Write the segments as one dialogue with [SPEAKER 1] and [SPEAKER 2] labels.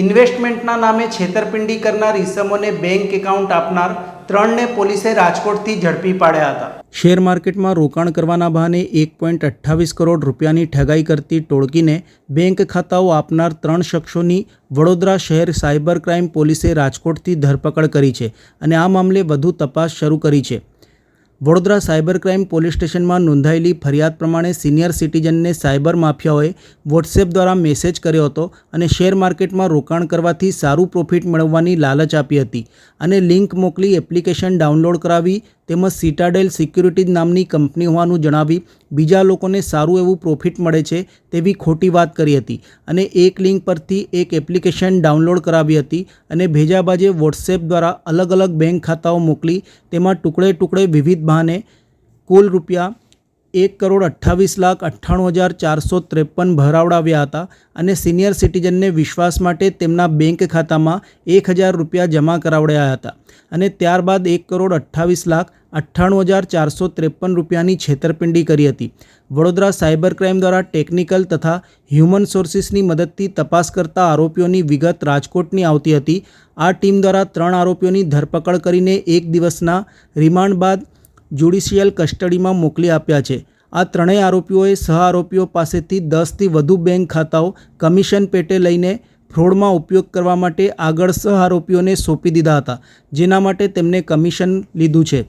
[SPEAKER 1] ઇન્વેસ્ટમેન્ટના નામે છેતરપિંડી કરનાર ઈસમોને બેંક એકાઉન્ટ આપનાર ત્રણને પોલીસે રાજકોટથી ઝડપી પાડ્યા હતા. શેર માર્કેટમાં રોકાણ કરવાના બહાને એક પોઈન્ટ અઠ્ઠાવીસ કરોડ રૂપિયાની ઠગાઈ કરતી ટોળકીને બેંક ખાતાઓ આપનાર ત્રણ શખ્સોની વડોદરા શહેર સાયબર ક્રાઇમ પોલીસે રાજકોટથી ધરપકડ કરી છે અને આ મામલે વધુ તપાસ શરૂ કરી છે. વડોદરા સાયબર ક્રાઇમ પોલીસ સ્ટેશનમાં નોંધાયેલી ફરિયાદ પ્રમાણે સિનિયર સિટીઝનને સાયબર માફિયાઓએ વોટ્સએપ દ્વારા મેસેજ કર્યો હતો અને શેર માર્કેટમાં રોકાણ કરવાથી સારું પ્રોફિટ મેળવવાની લાલચ આપી હતી અને લિંક મોકલી એપ્લિકેશન ડાઉનલોડ કરાવી તેમજ સિટાડેલ સિક્યુરિટીઝ નામની કંપની હોવાનું જણાવી બીજા લોકોને સારું એવું પ્રોફિટ મળે છે તેવી ખોટી વાત કરી હતી. અને એક લિંક પરથી એક એપ્લિકેશન ડાઉનલોડ કરાવી હતી અને ભેજાબાજે વોટ્સએપ દ્વારા અલગ અલગ બેંક ખાતાઓ મોકલી, તેમાં ટુકડે ટુકડે વિવિધ બહાને કુલ રૂપિયા એક કરોડ અઠ્ઠાવીસ લાખ અઠ્ઠાણું હજાર ચારસો ત્રેપન ભરાવડાવ્યા હતા અને સિનિયર સિટીઝનને વિશ્વાસ માટે તેમના બેંક ખાતામાં એક હજાર રૂપિયા જમા કરાવડાયા હતા. અને ત્યારબાદ એક કરોડ અઠ્ઠાવીસ લાખ અઠ્ઠાણું હજાર ચારસો ત્રેપન રૂપિયાની છેતરપિંડી કરી હતી. વડોદરા સાયબર ક્રાઇમ દ્વારા ટેકનિકલ તથા હ્યુમન સોર્સિસની મદદથી તપાસ કરતા આરોપીઓની વિગત રાજકોટની આવતી હતી. આ ટીમ દ્વારા ત્રણ આરોપીઓની ધરપકડ કરીને એક દિવસના રિમાન્ડ બાદ જ્યુડિશિયલ કસ્ટડીમાં મોકલી આપ્યા છે. આ ત્રણેય આરોપીઓએ સહ આરોપીઓ પાસેથી દસથી વધુ બેંક ખાતાઓ કમિશન પેટે લઈને ફ્રોડમાં ઉપયોગ કરવા માટે આગળ સહ આરોપીઓને સોંપી દીધા હતા, જેના માટે તેમને કમિશન લીધું છે.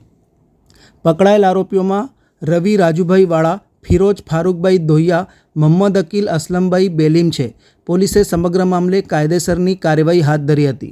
[SPEAKER 1] પકડાયેલ આરોપીઓમાં રવિ રાજુભાઈ વાળા, ફિરોજ ફારૂકભાઈ દોહિયા મોહમ્મદ અકીલ અસલમભાઈ બેલીમ છે. પોલીસે સમગ્ર મામલે કાયદેસરની કાર્યવાહી હાથ ધરી હતી.